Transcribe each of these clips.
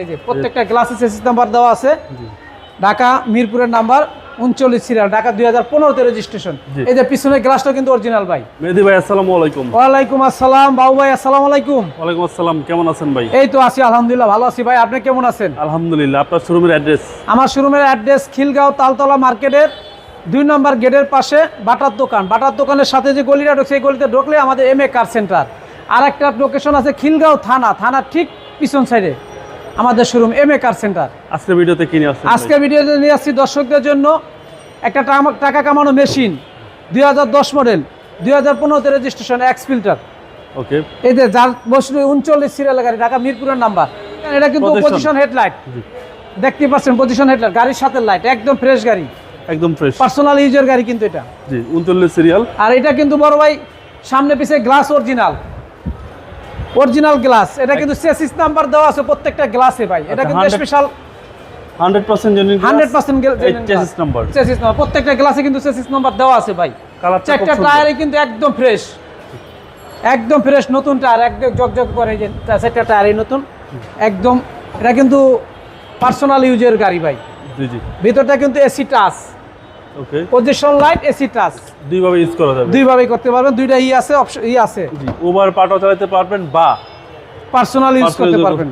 এই যে প্রত্যেকটা গ্লাসে চেসিস নাম্বার দেওয়া আছে ঢাকা মিরপুরের নাম্বার উনচল্লিশ সিরিয়াল ঢাকা দুই হাজার পনেরোতে রেজিস্ট্রেশন। এই যে পিছনের গ্লাসটা কিন্তু অরিজিনাল ভাই। মেহেদি ভাই আসসালামু আলাইকুম। ওয়ালাইকুম আসসালাম বাবু ভাই আসসালামু আলাইকুম। ওয়ালাইকুম আসসালাম কেমন আছেন ভাই? এই তো আছি আলহামদুলিল্লাহ ভালো আছি ভাই আপনি কেমন আছেন? আলহামদুলিল্লাহ আপনার শোরুমের অ্যাড্রেস আমার শোরুমের অ্যাড্রেস খিলগাঁও তালতলা মার্কেটের দুই নম্বর গেটের পাশে বাটার দোকান। বাটার দোকানের সাথে যে গলিটা ঢুকছে এই গলিতে ঢুকলে আমাদের এম এ কার সেন্টার আর একটা লোকেশন আছে খিলগাঁও থানা থানা ঠিক পিছন সাইডে আমাদের showroom M A car centre আজকে ভিডিওতে কিনে আসছেন আজকে ভিডিওতে নিয়ে আসছি দর্শকদের জন্য একটা টাকা- কামানো মেশিন দুই হাজার দশ মডেল দুই হাজার পনেরোতে রেজিস্ট্রেশন এক্স ফিল্টার ওকে এই যে যার বসলে উনচল্লিশ সিরিয়াল গাড়ি ঢাকা মিরপুরের নাম্বার এটা কিন্তু। পজিশন হেডলাইট দেখতে পাচ্ছেন পজিশন হেডলাইট গাড়ির সাথে লাইট একদম ফ্রেশ গাড়ি। একদম ফ্রেশ পার্সোনাল ইউজের গাড়ি কিন্তু এটা। জি উনচল্লিশ সিরিয়াল আর এটা কিন্তু বড় ভাই সামনে পিছে গ্লাস অরিজিনাল অরিজিনাল গ্লাস এটা কিন্তু চেসিস নাম্বার দেওয়া আছে প্রত্যেকটা গ্লাসে ভাই। এটা আচ্ছা, কিন্তু special hundred percent genuine hundred percent chassis number chassis number প্রত্যেকটা গ্লাসে কিন্তু চেসিস নাম্বার দেওয়া আছে ভাই। চারটা। টায়ারে কিন্তু একদম ফ্রেশ একদম ফ্রেশ নতুন টায়ার একদম জকজক করে যে চারটা টায়ারই নতুন। একদম এটা কিন্তু পার্সোনাল ইউজের গাড়ি ভাই। জি জি। ভিতরটা কিন্তু AC touch okay position light AC touch দুইভাবে ইউজ করা যাবে। দুইভাবেই করতে পারবেন দুইটা ই আছে অপশন ই আছে। জি ওভার পাটাও চালাতে পারবেন বা পার্সোনাল ইউজ করতে পারবেন।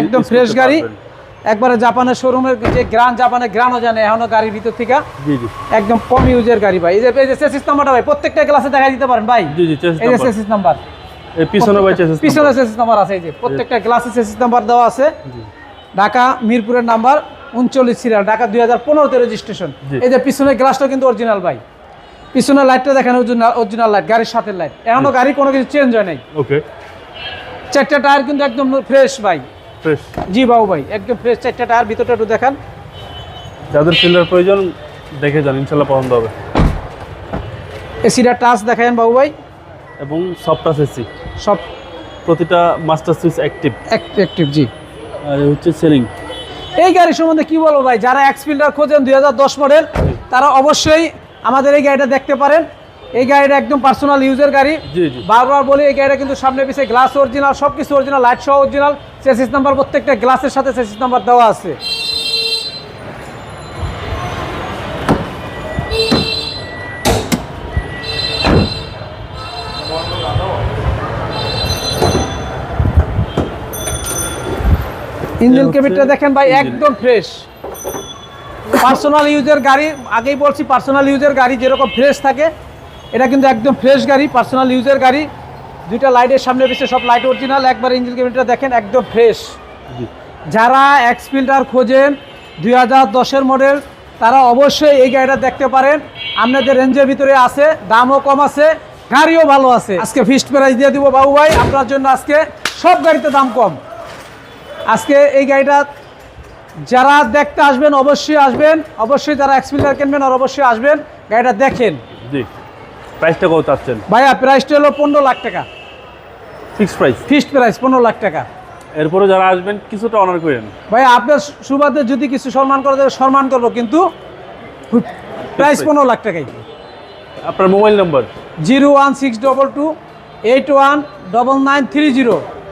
একদম ফ্রেশ গাড়ি। একবারে জাপানের শোরুমের যে গ্রান জাপানের গ্রানও জানে এখনও গাড়ির ভিতর থেকে। জি জি। একদম কম ইউজের গাড়ি ভাই। এই যে এই যে চেসিস নাম্বারটা ভাই প্রত্যেকটা ক্লাসে দেখা দিতে পারেন ভাই। জি জি চেসিস এই যে নাম্বার চেসিস নাম্বার এই পিছনে ভাই চেসিস পিছনে চেসিস নাম্বার আছে এই যে। প্রত্যেকটা ক্লাসে চেসিস নাম্বার দেওয়া আছে। ঢাকা মিরপুরের নাম্বার উনচল্লিশ সিরিয়াল ঢাকা দুই হাজার পনেরোতে রেজিস্ট্রেশন। এই যে পিছনের গ্লাসটা কিন্তু অরিজিনাল ভাই। পিছনের লাইটটা দেখেন অরিজিনাল লাইট গাড়ির সাথে লাইট এখনও গাড়ি কোনো কিছু চেঞ্জ হয় নাই। ওকে চারটা টায়ার কিন্তু একদম ফ্রেশ ভাই। ফ্রেশ জি বাবু ভাই একদম ফ্রেশ চারটা টায়ার ভিতরটা একটু দেখান। যাদের ফিল্ডার প্রয়োজন দেখে যান ইনশাল্লাহ পছন্দ হবে। এসিটা টাচ দেখেন বাবু ভাই। এবং সব টাচ এসি সব প্রতিটা মাস্টার সুইচ অ্যাক্টিভ অ্যাক্টিভ জি। আর হচ্ছে সেলিং এই গাড়ি সম্বন্ধে কি বলব ভাই? যারা এক্সপিল্ডার খোঁজেন দুই মডেল তারা অবশ্যই আমাদের এই গাড়িটা দেখতে পারেন। এই গাড়িটা একদম পার্সোনাল ইউজের গাড়ি। বারবার বলি এই গাড়িটা কিন্তু সামনে পিছিয়ে গ্লাস অরিজিনাল সব কিছু অরিজিনাল লাইট সহ অরিজিনাল সেসিস নাম্বার প্রত্যেকটা গ্লাসের সাথে সেসিস নাম্বার দেওয়া আছে। ইঞ্জিন কেবিনটা দেখেন ভাই একদম ফ্রেশ পার্সোনাল ইউজের গাড়ি আগেই বলছি পার্সোনাল ইউজের গাড়ি যেরকম ফ্রেশ থাকে এটা কিন্তু একদম ফ্রেশ গাড়ি পার্সোনাল ইউজের গাড়ি। দুইটা লাইটের সামনে পিছিয়ে সব লাইট অরিজিনাল একবার ইঞ্জিন কেবিনটা দেখেন একদম ফ্রেশ যারা এক্সফিল্টার খোঁজেন দুই হাজার দশের মডেল তারা অবশ্যই এই গাড়িটা দেখতে পারেন। আপনাদের রেঞ্জের ভিতরে আছে দামও কম আছে গাড়িও ভালো আছে। আজকে ফিক্সড প্রাইস দিয়ে দিব বাবু ভাই আপনার জন্য আজকে সব গাড়িতে দাম কম। আজকে এই গাড়িটা যারা দেখতে আসবেন অবশ্যই আসবেন। অবশ্যই যারা এক্সফিল্টার কিনবেন আর অবশ্যই আসবেন। গাড়িটা দেখেন। জি। প্রাইসটা কত চাচ্ছেন? ভাইয়া প্রাইসটা হলো পনেরো লাখ টাকা। ফিক্সড প্রাইস ফিক্সড প্রাইস পনেরো লাখ টাকা। এরপরে যারা আসবেন কিছুটা অনার করেন। ভাই আপনার সুবাদে যদি কিছু সম্মান করা যাবে সম্মান করব কিন্তু প্রাইস পনেরো লাখ টাকাই। আপনার mobile number zero one six double two eight one double nine three zero.